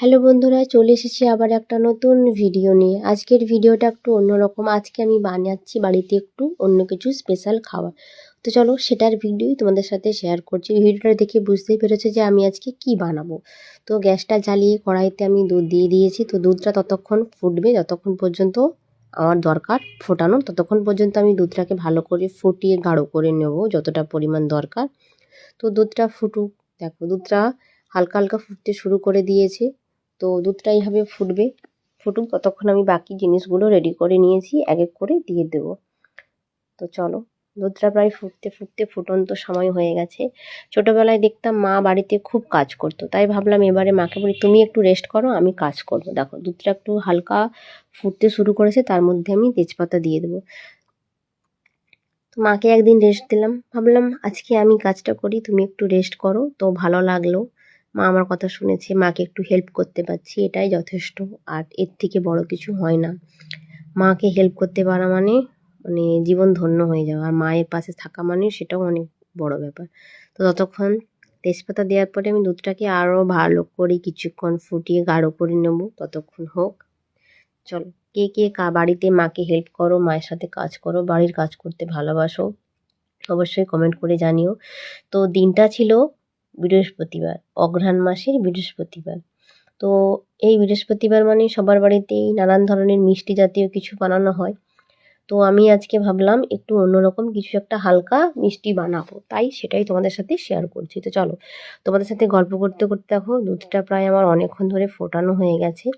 Hello বন্ধুরা, চলে এসেছি আবার একটা নতুন ভিডিও নিয়ে। আজকের ভিডিওটা একটু অন্যরকম। আজকে আমি বানাচ্ছি বাড়িতে একটু অন্য কিছু স্পেশাল খাবার। তো চলো সেটার ভিডিওই তোমাদের সাথে শেয়ার করছি। ভিডিওটা দেখে বুঝতেই পেরেছ যে আমি আজকে কি বানাবো। তো গ্যাসটা জ্বালিয়ে কড়াইতে আমি দুধ দিয়ে দিয়েছি। তো দুধটা ততক্ষণ ফুটবে, যতক্ষণ পর্যন্ত আমার দরকার ফোটানো, ততক্ষণ পর্যন্ত আমি দুধটাকে ভালো করে ফুটিয়ে গাঢ় করে নেব, যতটা পরিমাণ দরকার। তো দুধটা ফুটুক। দেখো, দুধটা হালকা হালকা ফুটতে শুরু করে দিয়েছে। তো দুধটা এইভাবে ফুটবে। ফুটুক, ততক্ষণ আমি বাকি জিনিসগুলো রেডি করে নিয়েছি এক এক করে দিয়ে দেব। তো চলো, দুধটা প্রায় ফুটতে ফুটতে ফুটন্ত সময় হয়ে গেছে। ছোটোবেলায় দেখতাম মা বাড়িতে খুব কাজ করতো, তাই ভাবলাম এবারে মাকে বলি, তুমি একটু রেস্ট করো, আমি কাজ করব। দেখো, দুধটা একটু হালকা ফুটতে শুরু করেছে, তার মধ্যে আমি তেজপাতা দিয়ে দেবো। তো মাকে একদিন রেস্ট দিলাম। ভাবলাম, আজকে আমি কাজটা করি, তুমি একটু রেস্ট করো। তো ভালো লাগল। মা আমার কথা শুনেছে, মাকে একটু হেল্প করতে পারছি, এটাই যথেষ্ট, আর এর থেকে বড় কিছু হয় না। মাকে হেল্প করতে পারা মানে মানে জীবন ধন্য হয়ে যাওয়া, আর মায়ের পাশে থাকা মানে সেটাও অনেক বড় ব্যাপার। তো ততক্ষণ তেজপাতা দেওয়ার পরে আমি দুধটাকে আরও ভালো করে কিছুক্ষণ ফুটিয়ে গাঢ় করে নেব, ততক্ষণ হোক। চলো, কে কে কা, বাড়িতে মাকে হেল্প করো, মায়ের সাথে কাজ করো, বাড়ির কাজ করতে ভালোবাসো, অবশ্যই কমেন্ট করে জানিও। তো দিনটা ছিল বৃহস্পতিবার, অঘ্রাণ মাসের বৃহস্পতিবার। তো এই বৃহস্পতিবার মানে সবার বাড়িতেই নানান ধরনের মিষ্টি জাতীয় কিছু বানানো হয়। তো আমি আজকে ভাবলাম একটু অন্যরকম কিছু একটা হালকা মিষ্টি বানাবো, তাই সেটাই তোমাদের সাথে শেয়ার করছি। তো চলো, তোমাদের সাথে গল্প করতে করতে দেখো, দুধটা প্রায় আমার অনেকক্ষণ ধরে ফোটানো হয়ে গেছে।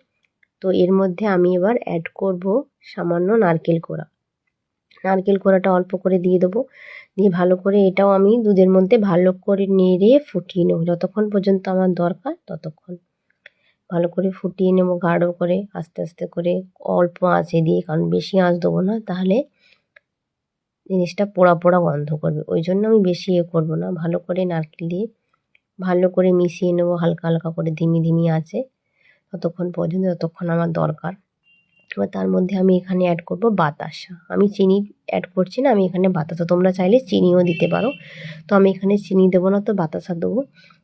তো এর মধ্যে আমি এবার অ্যাড করব সামান্য নারকেল কোড়া। নারকেল কোড়াটা অল্প করে দিয়ে দেবো। দিয়ে ভালো করে এটাও আমি দুধের মধ্যে ভালো করে নেড়ে ফুটিয়ে নেব। যতক্ষণ পর্যন্ত আমার দরকার ততক্ষণ। ভালো করে ফুটিয়ে নেব, গাঢ় করে, আস্তে আস্তে করে, অল্প আঁচে দিয়ে। কারণ বেশি আঁচ দেবো না, তাহলে জিনিসটা পোড়া পোড়া গন্ধ করবে। ওই জন্য আমি বেশি ইয়ে করব না। ভালো করে নারকেল দিয়ে ভালো করে মিশিয়ে নেব, হালকা হালকা করে, ধিমি ধিমি আছে ততক্ষণ পর্যন্ত, যতক্ষণ আমার দরকার। এবার তার মধ্যে আমি এখানে অ্যাড করব বাতাসা। আমি চিনি অ্যাড করছি না, আমি এখানে বাতাসা। তোমরা চাইলে চিনিও দিতে পারো। তো আমি এখানে চিনি দেবো না, তো বাতাসা দেবো।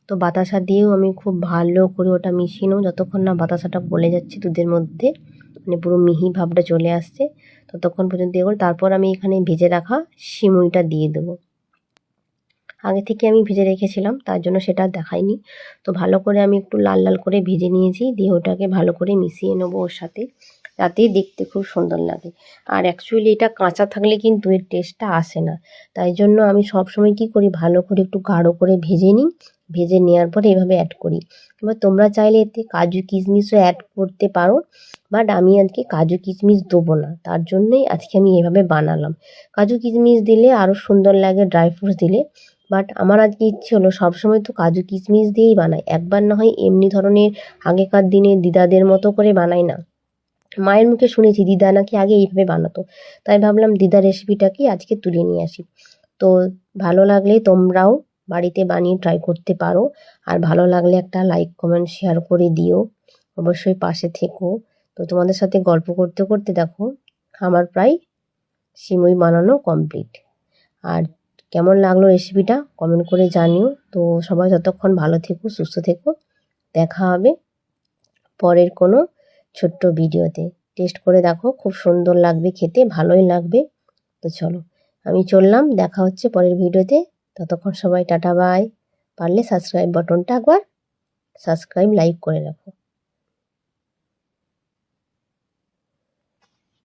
তো বাতাসা দিয়েও আমি খুব ভালো করে ওটা মিশিয়ে নেব। যতক্ষণ না বাতাসাটা গলে যাচ্ছে দুধের মধ্যে মানে পুরো মিহি ভাবটা চলে আসছে, ততক্ষণ পর্যন্ত এগোল। তারপর আমি এখানে ভেজে রাখা সিমুইটা দিয়ে দেবো। আগে থেকে আমি ভেজে রেখেছিলাম, তার জন্য সেটা দেখাইনি। তো ভালো করে আমি একটু লাল লাল করে ভেজে নিয়েছি, দিয়ে ওটাকে ভালো করে মিশিয়ে নেব ওর সাথে। যাতে দেখতে খুব সুন্দর লাগে। আর অ্যাকচুয়ালি এটা কাঁচা থাকলে কিন্তু এর টেস্টটা আসে না। তাই জন্য আমি সবসময় কী করি, ভালো করে একটু গাঢ় করে ভেজে নিই। ভেজে নেওয়ার পরে এভাবে অ্যাড করি। এবার তোমরা চাইলে এতে কাজু কিশমিশও অ্যাড করতে পারো। বাট আমি আজকে কাজু কিশমিশ দেবো না। তার জন্যই আজকে আমি এভাবে বানালাম। কাজু কিশমিশ দিলে আরও সুন্দর লাগে ড্রাই ফ্রুটস দিলে। বাট আমার আজকে ইচ্ছে হলো, সবসময় তো কাজু কিশমিশ দিয়েই বানাই। একবার না হয় এমনি ধরনের আগেকার দিনে দিদাদের মতো করে বানাই না। মায়ের মুখে শুনেছি, দিদা নাকি আগে এইভাবে বানাতো। তাই ভাবলাম দিদার রেসিপিটাকে আজকে তুলে নিয়ে আসি। তো ভালো লাগলে তোমরাও বাড়িতে বানিয়ে ট্রাই করতে পারো। আর ভালো লাগলে একটা লাইক কমেন্ট শেয়ার করে দিও। অবশ্যই পাশে থেকো। তো তোমাদের সাথে গল্প করতে করতে দেখো, আমার প্রায় সিমই বানানো কমপ্লিট আর কেমন লাগল রেসিপিটা কমেন্ট করে জানিও। তো সবাই যতক্ষণ ভালো থেকো, সুস্থ থেকো। দেখা হবে পরের কোনো ছোট্ট ভিডিওতে। টেস্ট করে দেখো, খুব সুন্দর লাগবে খেতে, ভালোই লাগবে। তো চলো, আমি চললাম, দেখা হচ্ছে পরের ভিডিওতে। ততক্ষণ সবাই টাটা, বাই। পারলে সাবস্ক্রাইব বাটনটা একবার সাবস্ক্রাইব, লাইক করে রাখো।